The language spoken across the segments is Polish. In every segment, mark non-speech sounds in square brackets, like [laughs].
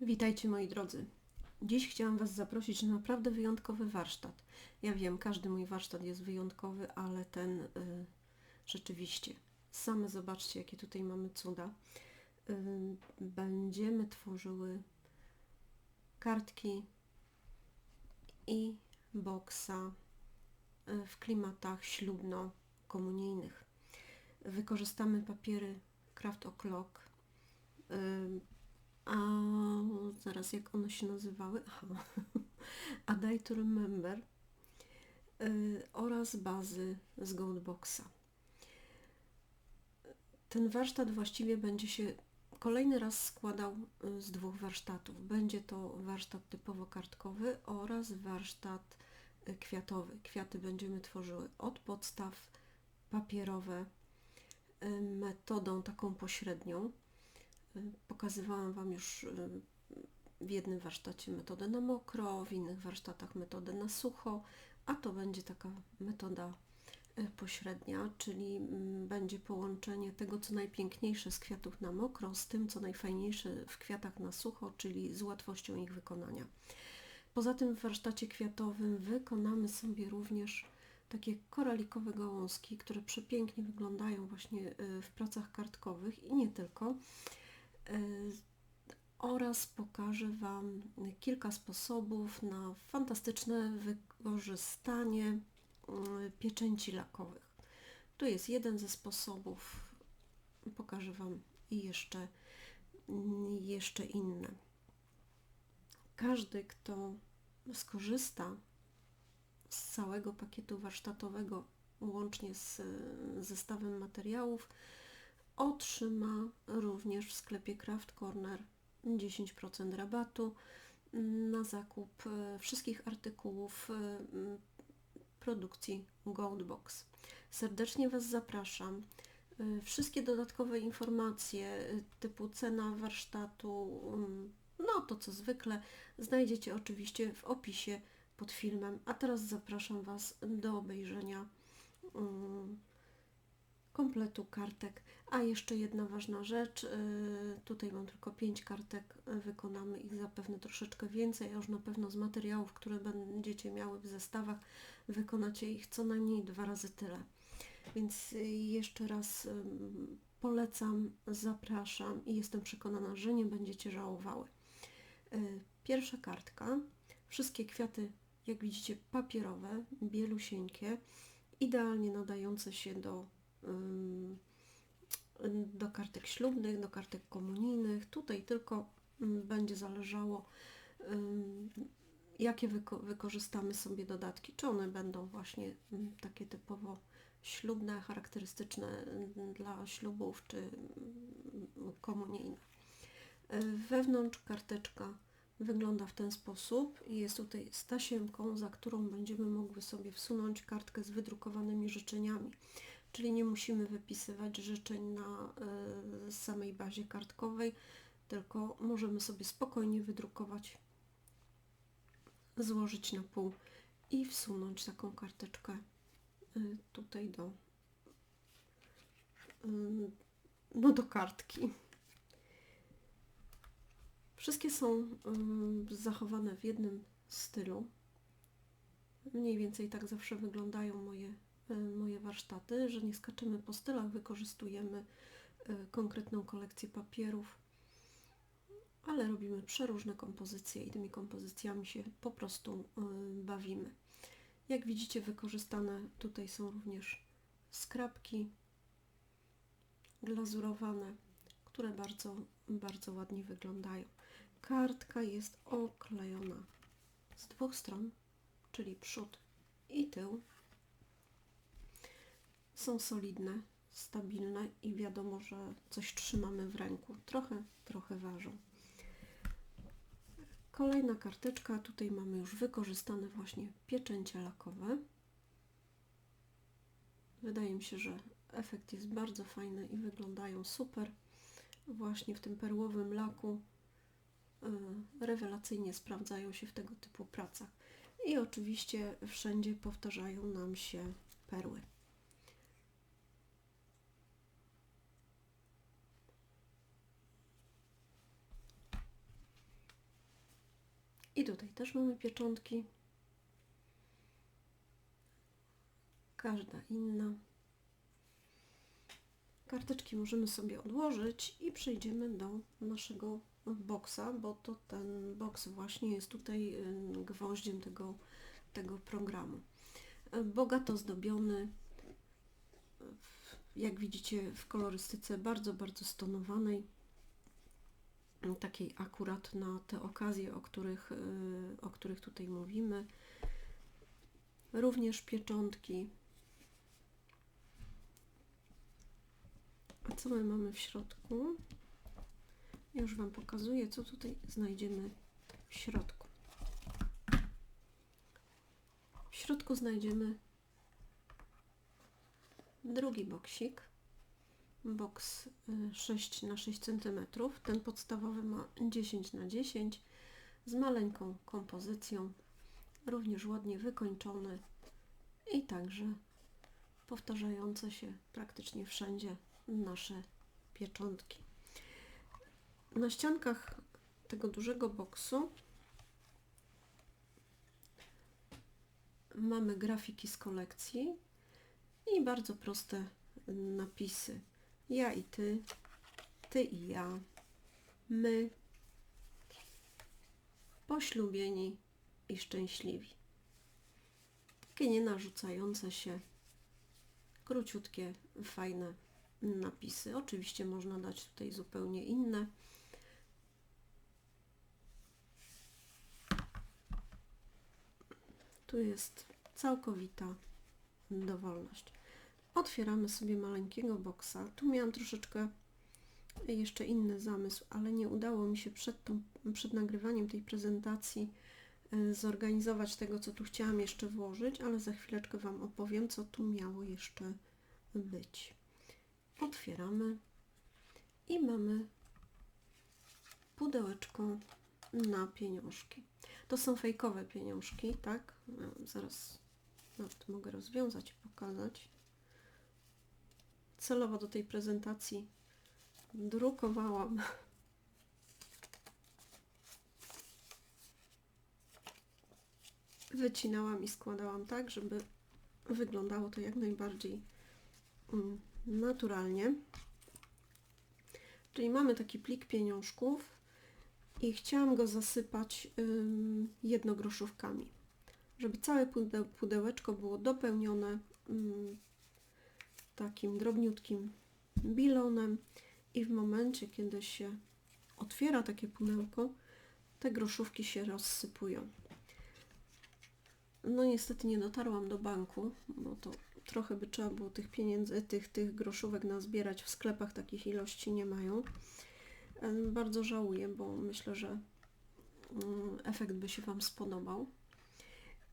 Witajcie moi drodzy. Dziś chciałam Was zaprosić na naprawdę wyjątkowy warsztat. Ja wiem, każdy mój warsztat jest wyjątkowy, ale ten y, rzeczywiście. Same zobaczcie, jakie tutaj mamy cuda. Y, będziemy tworzyły kartki i boksa y, w klimatach ślubno-komunijnych. Wykorzystamy papiery Craft O'Clock. Y, a zaraz jak one się nazywały? Aha. [laughs] A Day to Remember y, oraz bazy z Goldboxa. Ten warsztat właściwie będzie się kolejny raz składał y, z dwóch warsztatów. Będzie to warsztat typowo kartkowy oraz warsztat y, kwiatowy. Kwiaty będziemy tworzyły od podstaw papierowe metodą taką pośrednią. Pokazywałam Wam już w jednym warsztacie metodę na mokro, w innych warsztatach metodę na sucho, a to będzie taka metoda pośrednia, czyli będzie połączenie tego, co najpiękniejsze z kwiatów na mokro, z tym, co najfajniejsze w kwiatach na sucho, czyli z łatwością ich wykonania. Poza tym w warsztacie kwiatowym wykonamy sobie również takie koralikowe gałązki, które przepięknie wyglądają właśnie w pracach kartkowych i nie tylko. Oraz pokażę Wam kilka sposobów na fantastyczne wykorzystanie pieczęci lakowych. Tu jest jeden ze sposobów. Pokażę Wam i jeszcze, jeszcze inne. Każdy, kto skorzysta z całego pakietu warsztatowego, łącznie z zestawem materiałów, otrzyma również w sklepie Craft Corner 10% rabatu na zakup e, wszystkich artykułów e, produkcji Goldbox. Serdecznie Was zapraszam. E, wszystkie dodatkowe informacje typu cena warsztatu, mm, no to co zwykle, znajdziecie oczywiście w opisie pod filmem. A teraz zapraszam Was do obejrzenia mm, kompletu kartek. A jeszcze jedna ważna rzecz, y, tutaj mam tylko 5 kartek, wykonamy ich zapewne troszeczkę więcej, już na pewno z materiałów, które będziecie miały w zestawach, wykonacie ich co najmniej dwa razy tyle. Więc y, jeszcze raz polecam, zapraszam i jestem przekonana, że nie będziecie żałowały. Y, pierwsza kartka, wszystkie kwiaty, jak widzicie, papierowe, bielusieńkie, idealnie nadające się do do kartek ślubnych, do kartek komunijnych. Tutaj tylko będzie zależało, jakie wyko wykorzystamy sobie dodatki, czy one będą właśnie takie typowo ślubne, charakterystyczne dla ślubów, czy komunijne. Wewnątrz karteczka wygląda w ten sposób i jest tutaj z tasiemką, za którą będziemy mogły sobie wsunąć kartkę z wydrukowanymi życzeniami czyli nie musimy wypisywać życzeń na y, samej bazie kartkowej, tylko możemy sobie spokojnie wydrukować, złożyć na pół i wsunąć taką karteczkę y, tutaj do, y, no do kartki. Wszystkie są zachowane w jednym stylu. Mniej więcej tak zawsze wyglądają moje E, moje warsztaty, że nie skaczemy po stylach, wykorzystujemy e, konkretną kolekcję papierów, ale robimy przeróżne kompozycje i tymi kompozycjami się po prostu e, bawimy. Jak widzicie wykorzystane tutaj są również skrapki glazurowane, które bardzo, bardzo ładnie wyglądają. Kartka jest oklejona z dwóch stron, czyli przód i tył są solidne, stabilne i wiadomo, że coś trzymamy w ręku. Trochę, trochę ważą. Kolejna karteczka, tutaj mamy już wykorzystane właśnie pieczęcie lakowe. Wydaje mi się, że efekt jest bardzo fajny i wyglądają super. Właśnie w tym perłowym laku yy, rewelacyjnie sprawdzają się w tego typu pracach. I oczywiście wszędzie powtarzają nam się perły. I tutaj też mamy pieczątki. Każda inna. Karteczki możemy sobie odłożyć i przejdziemy do naszego boksa, bo to ten boks właśnie jest tutaj y, gwoździem tego, tego programu. Bogato zdobiony, jak widzicie w kolorystyce bardzo, bardzo stonowanej, takiej akurat na te okazje, o których, y, o których tutaj mówimy. Również pieczątki. A co my mamy w środku? Już Wam pokazuję, co tutaj znajdziemy w środku. W środku znajdziemy drugi boksik. Boks 6 na 6 cm. Ten podstawowy ma 10 na 10 z maleńką kompozycją, również ładnie wykończony i także powtarzające się praktycznie wszędzie nasze pieczątki. Na ściankach tego dużego boksu mamy grafiki z kolekcji i bardzo proste napisy. Ja i ty, ty i ja, my, poślubieni i szczęśliwi. Takie nienarzucające się, króciutkie, fajne napisy. Oczywiście można dać tutaj zupełnie inne. Tu jest całkowita dowolność. Otwieramy sobie maleńkiego boksa. Tu miałam troszeczkę jeszcze inny zamysł, ale nie udało mi się przed, tą, przed nagrywaniem tej prezentacji e, zorganizować tego, co tu chciałam jeszcze włożyć, ale za chwileczkę Wam opowiem, co tu miało jeszcze być. Otwieramy i mamy pudełeczko na pieniążki. To są fejkowe pieniążki, tak? Zaraz nawet mogę rozwiązać i pokazać. Celowo do tej prezentacji drukowałam wycinałam i składałam tak, żeby wyglądało to jak najbardziej mm, naturalnie. Czyli mamy taki plik pieniążków i chciałam go zasypać jednogroszówkami, żeby całe pudełeczko było dopełnione takim drobniutkim bilonem i w momencie, kiedy się otwiera takie pudełko, te groszówki się rozsypują. No niestety nie dotarłam do banku, bo to trochę by trzeba było tych pieniędzy, tych, tych groszówek nazbierać w sklepach, takich ilości nie mają. Bardzo żałuję, bo myślę, że mm, efekt by się Wam spodobał.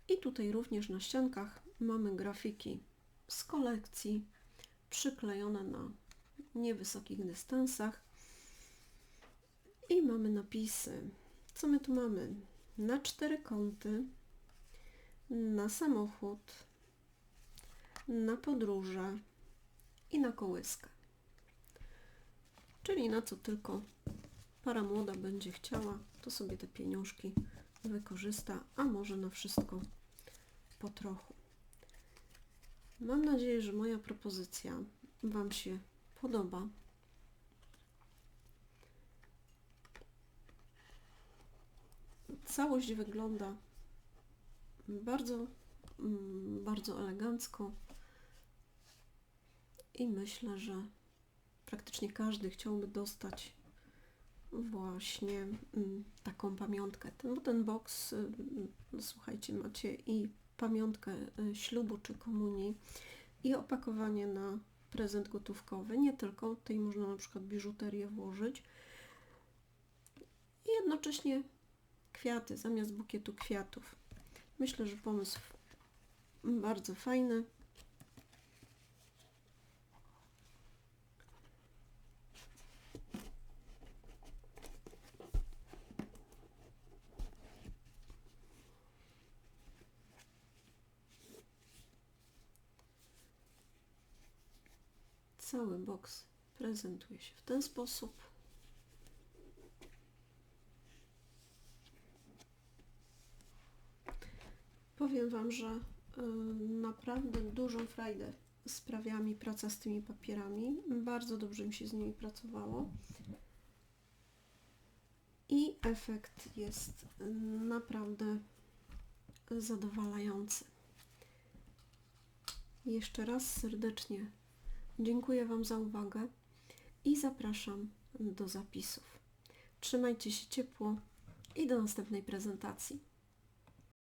I tutaj również na ściankach mamy grafiki z kolekcji przyklejone na niewysokich dystansach. I mamy napisy. Co my tu mamy? Na cztery kąty, na samochód, na podróże i na kołyskę. Czyli na co tylko para młoda będzie chciała, to sobie te pieniążki wykorzysta, a może na wszystko po trochu. Mam nadzieję, że moja propozycja Wam się podoba. Całość wygląda bardzo, mm, bardzo elegancko i myślę, że praktycznie każdy chciałby dostać właśnie mm, taką pamiątkę. Ten, bo ten box, y, no słuchajcie, macie i pamiątkę y, ślubu czy komunii i opakowanie na prezent gotówkowy. Nie tylko, tutaj można na przykład biżuterię włożyć. I jednocześnie kwiaty zamiast bukietu kwiatów. Myślę, że pomysł bardzo fajny. Cały boks prezentuje się w ten sposób. powiem Wam, że y, naprawdę dużą frajdę sprawia mi praca z tymi papierami. Bardzo dobrze mi się z nimi pracowało. I efekt jest naprawdę zadowalający. Jeszcze raz serdecznie dziękuję Wam za uwagę i zapraszam do zapisów. Trzymajcie się ciepło i do następnej prezentacji.